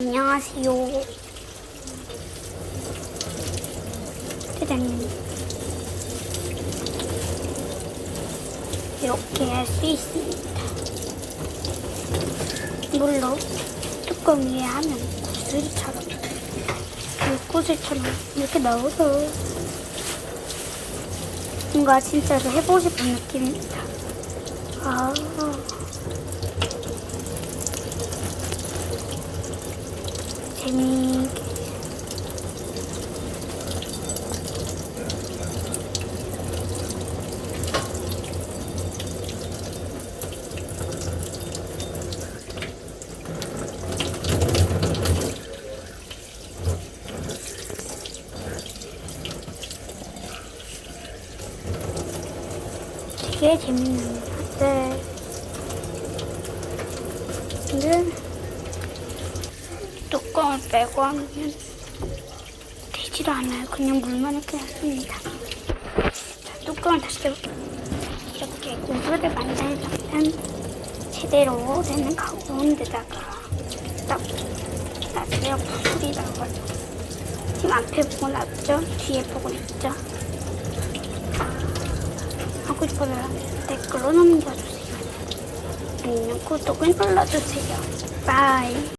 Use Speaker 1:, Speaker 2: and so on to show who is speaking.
Speaker 1: 안녕하세요. 짜잔. 이렇게 할 수 있습니다. 물로 뚜껑 위에 하면 구슬처럼, 불구슬처럼 이렇게 나오죠. 뭔가 진짜로 해보고 싶은 느낌입니다. 아. 재미있게 되게 재밌는 네. 근데 뚜껑을 빼고 하면 되지도 않아요. 그냥 물만 이렇게 놨습니다. 자, 뚜껑을 다시 떼볼게요. 이렇게 고수를 만들면 제대로 되는 가운데다가 딱 놔줘야 구슬이 나와요. 지금 앞에 부분 났죠? 뒤에 부분 있죠? 하고 싶어요. 댓글로 남겨주세요. 아니면 구독을 눌러주세요. 바이.